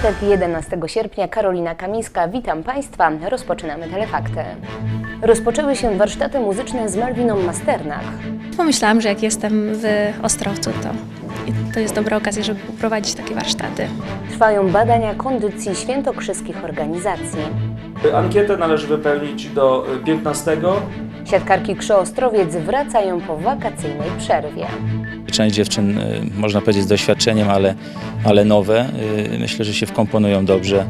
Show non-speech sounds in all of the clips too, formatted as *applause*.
czwartek, 11 sierpnia, Karolina Kamińska. Witam Państwa. Rozpoczynamy telefakty. Rozpoczęły się warsztaty muzyczne z Malwiną Masternak. Pomyślałam, że jak jestem w Ostrowcu, to to jest dobra okazja, żeby poprowadzić takie warsztaty. Trwają badania kondycji świętokrzyskich organizacji. Ankietę należy wypełnić do 15. Siatkarki Krzy Ostrowiec wracają po wakacyjnej przerwie. Część dziewczyn, y, można powiedzieć, z doświadczeniem, ale, ale nowe. y, Myślę, że się wkomponują dobrze.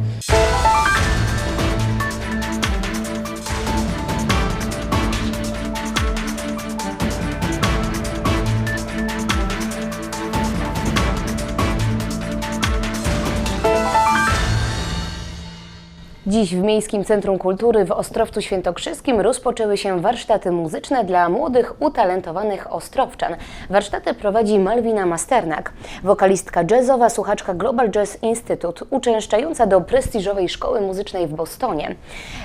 Dziś w Miejskim Centrum Kultury w Ostrowcu Świętokrzyskim rozpoczęły się warsztaty muzyczne dla młodych, utalentowanych ostrowczan. Warsztaty prowadzi Malwina Masternak, wokalistka jazzowa, słuchaczka Global Jazz Institute, uczęszczająca do prestiżowej szkoły muzycznej w Bostonie.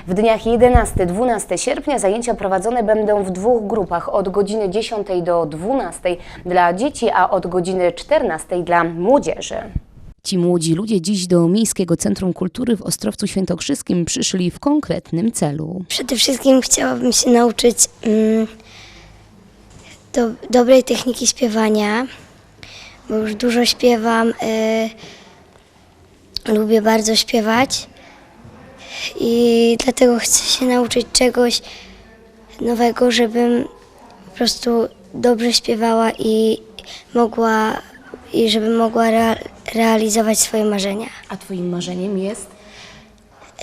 W dniach 11-12 sierpnia zajęcia prowadzone będą w dwóch grupach od godziny 10 do 12 dla dzieci, a od godziny 14 dla młodzieży. Ci młodzi ludzie dziś do Miejskiego Centrum Kultury w Ostrowcu Świętokrzyskim przyszli w konkretnym celu. Przede wszystkim chciałabym się nauczyć mm, do, dobrej techniki śpiewania, bo już dużo śpiewam. y, lubię bardzo śpiewać i dlatego chcę się nauczyć czegoś nowego, żebym po prostu dobrze śpiewała i mogła i żebym mogła realizować swoje marzenia. A Twoim marzeniem jest?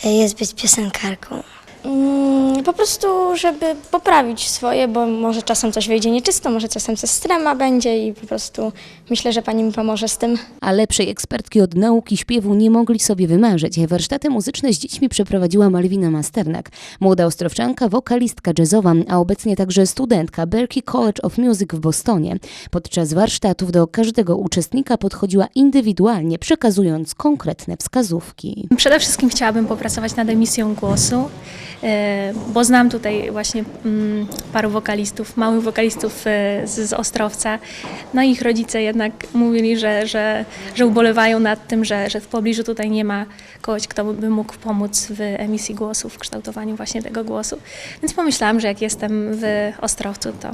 Y, Jest być piosenkarką. Mm, Po prostu, żeby poprawić swoje, bo może czasem coś wyjdzie nieczysto, może czasem coś strema będzie i po prostu myślę, że pani mi pomoże z tym. A lepszej ekspertki od nauki śpiewu nie mogli sobie wymarzyć. Warsztaty muzyczne z dziećmi przeprowadziła Malwina Masternak, młoda ostrowczanka, wokalistka jazzowa, a obecnie także studentka Berklee College of Music w Bostonie. Podczas warsztatów do każdego uczestnika podchodziła indywidualnie, przekazując konkretne wskazówki. Przede wszystkim chciałabym popracować nad emisją głosu, e, bo znam tutaj właśnie mm, paru wokalistów, małych wokalistów e, z, z Ostrowca. No i ich rodzice jednak mówili, że, że, że ubolewają nad tym, że, że w pobliżu tutaj nie ma kogoś, kto by mógł pomóc w emisji głosu, w kształtowaniu właśnie tego głosu. Więc pomyślałam, że jak jestem w Ostrowcu, to,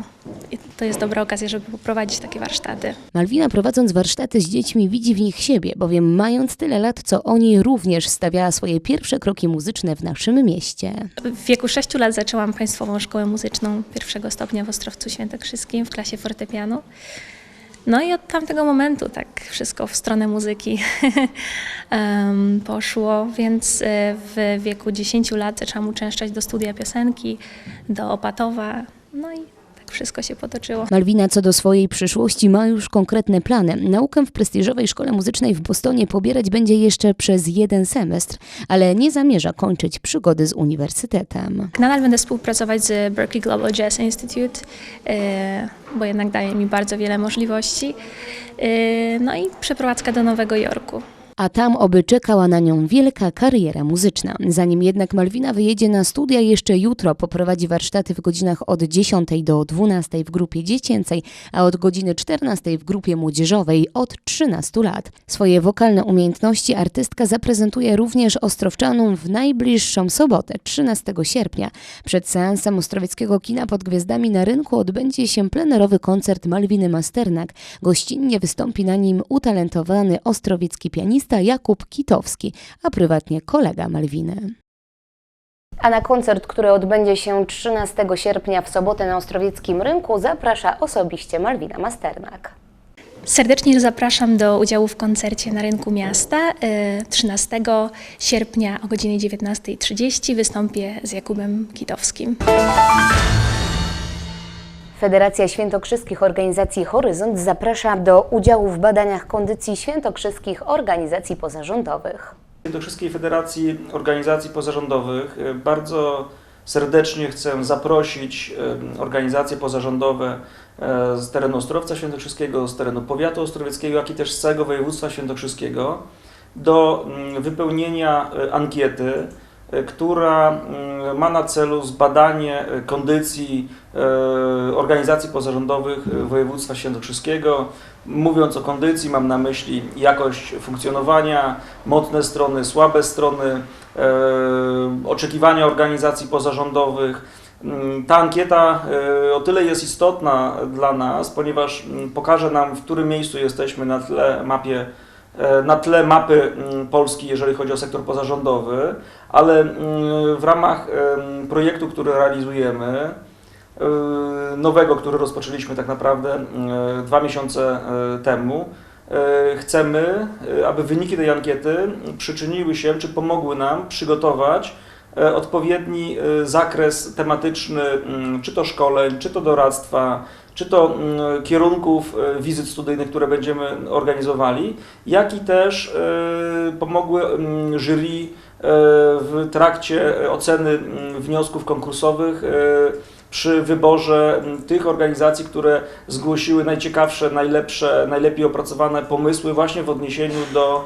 to jest dobra okazja, żeby poprowadzić takie warsztaty. Malwina prowadząc warsztaty z dziećmi widzi w nich siebie, bowiem mając tyle lat co oni, również stawiała swoje pierwsze kroki muzyczne w naszym mieście. W wieku 6 lat zaczęłam Państwową Szkołę Muzyczną pierwszego stopnia w Ostrowcu Świętokrzyskim w klasie fortepianu. No i od tamtego momentu tak wszystko w stronę muzyki *laughs* poszło, więc e, w wieku 10 lat zaczęłam uczęszczać do studia piosenki, do Opatowa, no i tak wszystko się potoczyło. Malwina co do swojej przyszłości ma już konkretne plany. Naukę w prestiżowej szkole muzycznej w Bostonie pobierać będzie jeszcze przez jeden semestr, ale nie zamierza kończyć przygody z uniwersytetem. Nadal będę współpracować z Berklee Global Jazz Institute, e, bo jednak daje mi bardzo wiele możliwości. E, No i przeprowadzka do Nowego Jorku. A tam oby czekała na nią wielka kariera muzyczna. Zanim jednak Malwina wyjedzie na studia, jeszcze jutro poprowadzi warsztaty w godzinach od 10 do 12 w grupie dziecięcej, a od godziny 14 w grupie młodzieżowej od 13 lat. Swoje wokalne umiejętności artystka zaprezentuje również Ostrowczanom w najbliższą sobotę, 13 sierpnia. Przed seansem Ostrowieckiego Kina pod Gwiazdami na rynku odbędzie się plenerowy koncert Malwiny Masternak. Gościnnie wystąpi na nim utalentowany ostrowiecki pianista Jakub Kitowski, a prywatnie kolega Malwiny. A na koncert, który odbędzie się 13 sierpnia w sobotę na Ostrowieckim Rynku, zaprasza osobiście Malwina Masternak. Serdecznie zapraszam do udziału w koncercie na rynku miasta. E, 13 sierpnia o godzinie 19.30 wystąpię z Jakubem Kitowskim. Federacja Świętokrzyskich Organizacji Horyzont zaprasza do udziału w badaniach kondycji świętokrzyskich organizacji pozarządowych. Świętokrzyskiej Federacji Organizacji Pozarządowych e, bardzo serdecznie chcę zaprosić e, organizacje pozarządowe e, z terenu Ostrowca Świętokrzyskiego, z terenu powiatu ostrowieckiego, jak i też z całego województwa świętokrzyskiego do mm, wypełnienia ankiety która mm, ma na celu zbadanie kondycji e, organizacji pozarządowych województwa świętokrzyskiego. Mówiąc o kondycji, mam na myśli jakość funkcjonowania, mocne strony, słabe strony, oczekiwania organizacji pozarządowych. Mm, Ta ankieta o tyle jest istotna dla nas, ponieważ mm, pokaże nam, w którym miejscu jesteśmy na tle mapie na tle mapy mm, Polski, jeżeli chodzi o sektor pozarządowy, ale mm, w ramach projektu, który realizujemy, e, nowego, który rozpoczęliśmy tak naprawdę e, dwa miesiące e, temu, e, chcemy, e, aby wyniki tej ankiety przyczyniły się, czy pomogły nam przygotować e, odpowiedni e, zakres tematyczny, mm, czy to szkoleń, czy to doradztwa, czy to mm, kierunków e, wizyt studyjnych, które będziemy organizowali, jak i też e, pomogły mm, jury e, w trakcie oceny mm, wniosków konkursowych przy wyborze tych organizacji, które zgłosiły najciekawsze, najlepsze, najlepiej opracowane pomysły właśnie w odniesieniu do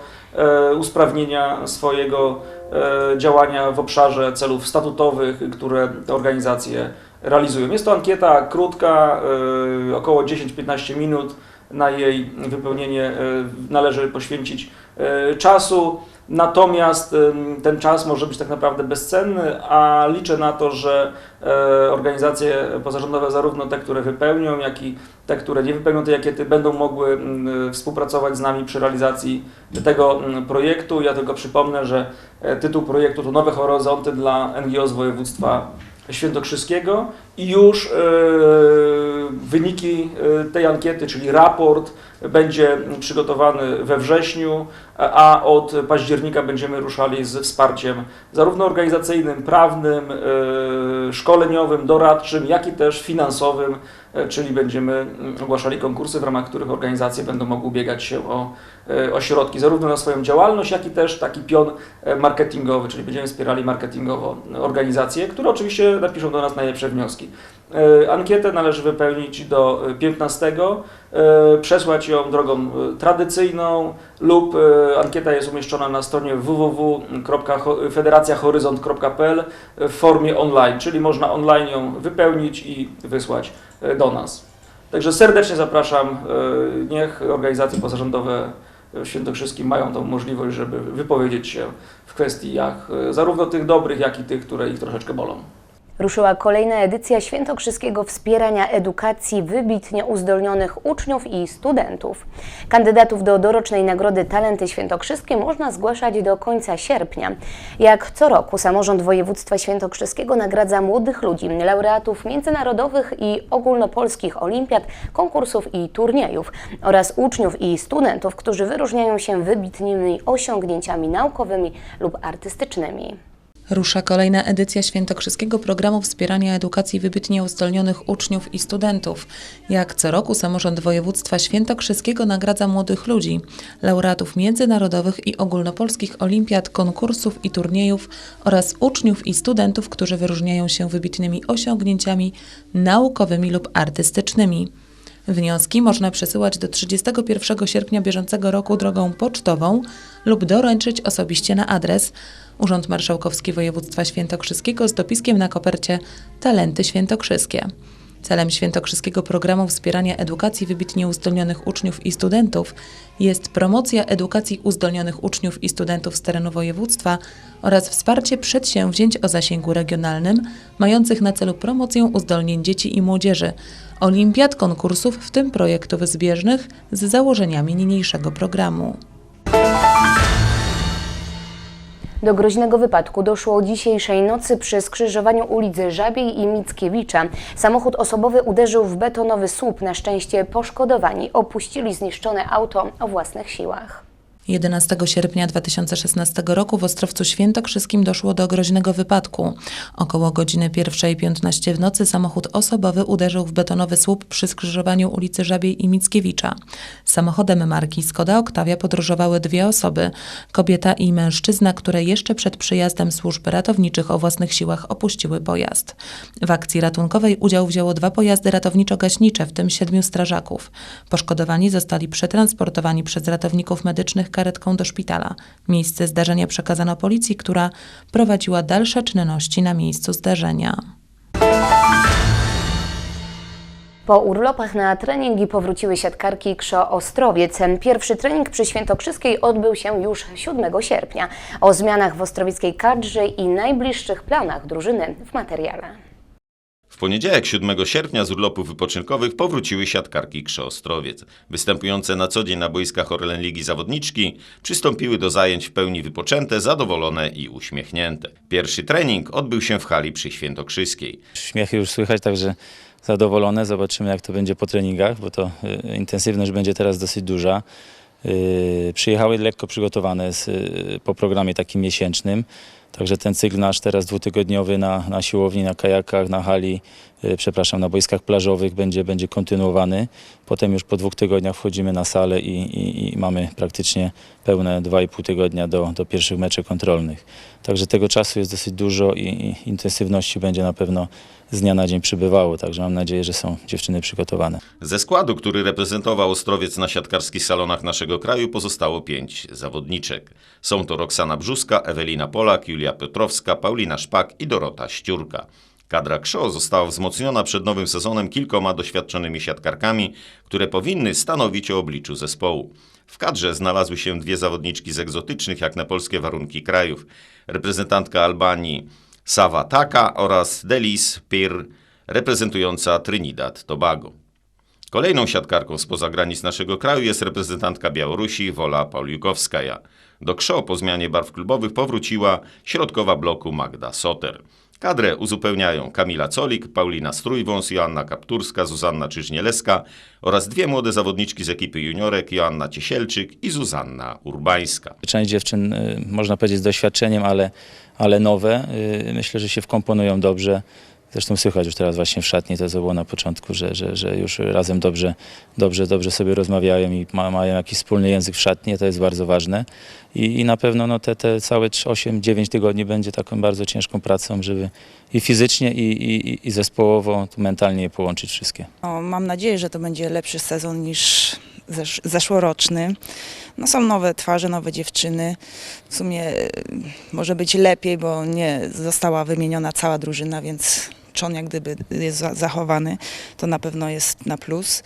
usprawnienia swojego działania w obszarze celów statutowych, które te organizacje realizują. Jest to ankieta krótka, e, około 10-15 minut. Na jej wypełnienie e, należy poświęcić e, czasu. Natomiast ten czas może być tak naprawdę bezcenny, a liczę na to, że organizacje pozarządowe, zarówno te, które wypełnią, jak i te, które nie wypełnią tej ankiety, będą mogły współpracować z nami przy realizacji tego projektu. Ja tylko przypomnę, że tytuł projektu to Nowe Horyzonty dla NGO z województwa świętokrzyskiego i już e, wyniki e, tej ankiety, czyli raport, będzie przygotowany we wrześniu, a od października będziemy ruszali z wsparciem zarówno organizacyjnym, prawnym, e, szkoleniowym, doradczym, jak i też finansowym, czyli będziemy mm, ogłaszali konkursy, w ramach których organizacje będą mogły ubiegać się o, o środki zarówno na swoją działalność, jak i też taki pion marketingowy, czyli będziemy wspierali marketingowo organizacje, które oczywiście napiszą do nas najlepsze wnioski. E, Ankietę należy wypełnić do e, 15, e, przesłać ją drogą e, tradycyjną lub e, ankieta jest umieszczona na stronie www.federacjahoryzont.pl w formie online, czyli można online ją wypełnić i wysłać e, do nas. Także serdecznie zapraszam, e, niech organizacje pozarządowe Świętokrzyskim mają tą możliwość, żeby wypowiedzieć się w kwestiach e, zarówno tych dobrych, jak i tych, które ich troszeczkę bolą. Ruszyła kolejna edycja Świętokrzyskiego Wspierania Edukacji wybitnie uzdolnionych uczniów i studentów. Kandydatów do dorocznej Nagrody Talenty Świętokrzyskie można zgłaszać do końca sierpnia. Jak co roku samorząd województwa świętokrzyskiego nagradza młodych ludzi, laureatów międzynarodowych i ogólnopolskich olimpiad, konkursów i turniejów oraz uczniów i studentów, którzy wyróżniają się wybitnymi osiągnięciami naukowymi lub artystycznymi. Rusza kolejna edycja Świętokrzyskiego Programu Wspierania Edukacji Wybitnie Uzdolnionych Uczniów i Studentów. Jak co roku samorząd województwa świętokrzyskiego nagradza młodych ludzi, laureatów międzynarodowych i ogólnopolskich olimpiad, konkursów i turniejów oraz uczniów i studentów, którzy wyróżniają się wybitnymi osiągnięciami naukowymi lub artystycznymi. Wnioski można przesyłać do 31 sierpnia bieżącego roku drogą pocztową lub doręczyć osobiście na adres Urząd Marszałkowski Województwa Świętokrzyskiego z dopiskiem na kopercie Talenty Świętokrzyskie. Celem Świętokrzyskiego Programu Wspierania Edukacji Wybitnie Uzdolnionych Uczniów i Studentów jest promocja edukacji uzdolnionych uczniów i studentów z terenu województwa oraz wsparcie przedsięwzięć o zasięgu regionalnym mających na celu promocję uzdolnień dzieci i młodzieży, olimpiad, konkursów, w tym projektów zbieżnych z założeniami niniejszego programu. Do groźnego wypadku doszło dzisiejszej nocy przy skrzyżowaniu ulicy Żabiej i Mickiewicza. Samochód osobowy uderzył w betonowy słup. Na szczęście poszkodowani opuścili zniszczone auto o własnych siłach. 11 sierpnia 2016 roku w Ostrowcu Świętokrzyskim doszło do groźnego wypadku. Około godziny 1.15 w nocy samochód osobowy uderzył w betonowy słup przy skrzyżowaniu ulicy Żabiej i Mickiewicza. Samochodem marki Skoda Octavia podróżowały dwie osoby, kobieta i mężczyzna, które jeszcze przed przyjazdem służb ratowniczych o własnych siłach opuściły pojazd. W akcji ratunkowej udział wzięło dwa pojazdy ratowniczo-gaśnicze, w tym siedmiu strażaków. Poszkodowani zostali przetransportowani przez ratowników medycznych karetką do szpitala. Miejsce zdarzenia przekazano policji, która prowadziła dalsze czynności na miejscu zdarzenia. Po urlopach na treningi powróciły siatkarki KSZO Ostrowiec. Pierwszy trening przy Świętokrzyskiej odbył się już 7 sierpnia. O zmianach w ostrowieckiej kadrze i najbliższych planach drużyny w materiale. W poniedziałek 7 sierpnia z urlopów wypoczynkowych powróciły siatkarki Krzo Ostrowiec. Występujące na co dzień na boiskach Orlen Ligi zawodniczki przystąpiły do zajęć w pełni wypoczęte, zadowolone i uśmiechnięte. Pierwszy trening odbył się w hali przy Świętokrzyskiej. Śmiechy już słychać, także zadowolone. Zobaczymy, jak to będzie po treningach, bo to y, intensywność będzie teraz dosyć duża. Y, Przyjechały lekko przygotowane y, po programie takim miesięcznym. Także ten cykl nasz teraz dwutygodniowy na, na siłowni, na kajakach, na hali, y, przepraszam, na boiskach plażowych będzie, będzie kontynuowany. Potem już po dwóch tygodniach wchodzimy na salę i, i, i mamy praktycznie pełne 2,5 tygodnia do, do pierwszych meczów kontrolnych. Także tego czasu jest dosyć dużo i, i intensywności będzie na pewno z dnia na dzień przybywało. Także mam nadzieję, że są dziewczyny przygotowane. Ze składu, który reprezentował Ostrowiec na siatkarskich salonach naszego kraju, pozostało pięć zawodniczek. Są to Roxana Brzuska, Ewelina Polak, Julia Piotrowska, Paulina Szpak i Dorota Ściurka. Kadra KSZO została wzmocniona przed nowym sezonem kilkoma doświadczonymi siatkarkami, które powinny stanowić o obliczu zespołu. W kadrze znalazły się dwie zawodniczki z egzotycznych jak na polskie warunki krajów. Reprezentantka Albanii Sava Taka oraz Delis Pir, reprezentująca Trinidad Tobago. Kolejną siatkarką spoza granic naszego kraju jest reprezentantka Białorusi Wola Pauliukowskaja. Do KSZO po zmianie barw klubowych powróciła środkowa bloku Magda Soter. Kadrę uzupełniają Kamila Colik, Paulina Strójwąs, Joanna Kapturska, Zuzanna Czyżnieleska oraz dwie młode zawodniczki z ekipy juniorek Joanna Ciesielczyk i Zuzanna Urbańska. Część dziewczyn, y, można powiedzieć, z doświadczeniem, ale, ale nowe. Y, Myślę, że się wkomponują dobrze. Zresztą słychać już teraz właśnie w szatni, to co było na początku, że, że, że już razem dobrze, dobrze, dobrze sobie rozmawiają i ma, mają jakiś wspólny język w szatni, to jest bardzo ważne. I, i na pewno no, te, te całe 8-9 tygodni będzie taką bardzo ciężką pracą, żeby i fizycznie, i, i, i zespołowo, mentalnie je połączyć wszystkie. No, mam nadzieję, że to będzie lepszy sezon niż zesz zeszłoroczny. No, są nowe twarze, nowe dziewczyny. W sumie e, może być lepiej, bo nie została wymieniona cała drużyna, więc czon jak gdyby jest za- zachowany. To na pewno jest na plus.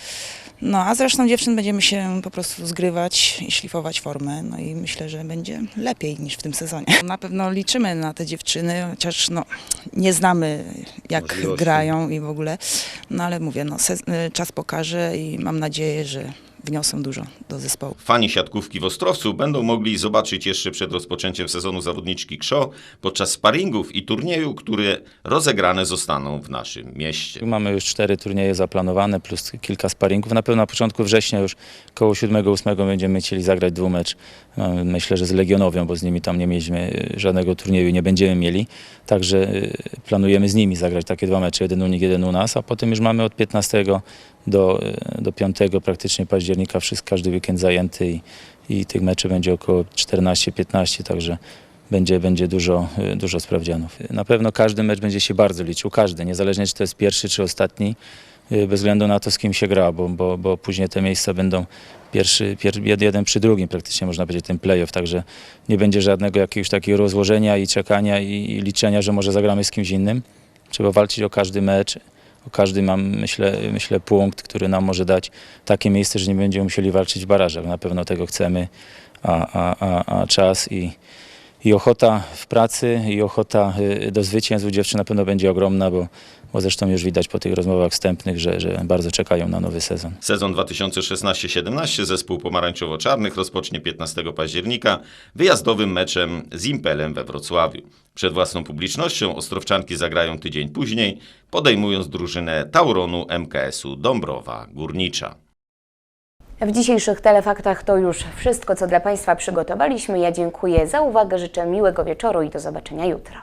No a zresztą dziewczyn będziemy się po prostu zgrywać i szlifować formę. No i myślę, że będzie lepiej niż w tym sezonie. Na pewno liczymy na te dziewczyny, chociaż no, nie znamy jak Możliwości. grają i w ogóle. No ale mówię, no, se- czas pokaże i mam nadzieję, że wniosą dużo do zespołu. Fani siatkówki w Ostrowcu będą mogli zobaczyć jeszcze przed rozpoczęciem sezonu zawodniczki KSZO podczas sparingów i turnieju, które rozegrane zostaną w naszym mieście. Mamy już cztery turnieje zaplanowane, plus kilka sparingów. Na pewno na początku września już koło 7-8 będziemy chcieli zagrać dwumecz. No, Myślę, że z Legionowią, bo z nimi tam nie mieliśmy y, żadnego turnieju, nie będziemy mieli. Także y, planujemy z nimi zagrać takie dwa mecze, jeden u nich, jeden u nas, a potem już mamy od 15 do, y, do 5 praktycznie października wszystko, każdy weekend zajęty i, i tych meczy będzie około 14-15, także będzie, będzie dużo, y, dużo sprawdzianów. Na pewno każdy mecz będzie się bardzo liczył, każdy, niezależnie czy to jest pierwszy czy ostatni, y, bez względu na to, z kim się gra, bo, bo, bo później te miejsca będą pierwszy, pier, jed- jeden przy drugim praktycznie, można powiedzieć, ten playoff, także nie będzie żadnego jakiegoś takiego rozłożenia i czekania i, i liczenia, że może zagramy z kimś innym. Trzeba walczyć o każdy mecz, każdy mam, myślę, myślę, punkt, który nam może dać takie miejsce, że nie będziemy musieli walczyć w barażach. Na pewno tego chcemy, a, a, a, a czas i, i ochota w pracy i ochota y, do zwycięstw u dziewczyn na pewno będzie ogromna, bo, bo zresztą już widać po tych rozmowach wstępnych, że, że bardzo czekają na nowy sezon. Sezon 2016-17 zespół pomarańczowo-czarnych rozpocznie 15 października wyjazdowym meczem z Impelem we Wrocławiu. Przed własną publicznością Ostrowczanki zagrają tydzień później, podejmując drużynę Tauronu MKS-u Dąbrowa Górnicza. W dzisiejszych telefaktach to już wszystko, co dla Państwa przygotowaliśmy. Ja dziękuję za uwagę, życzę miłego wieczoru i do zobaczenia jutro.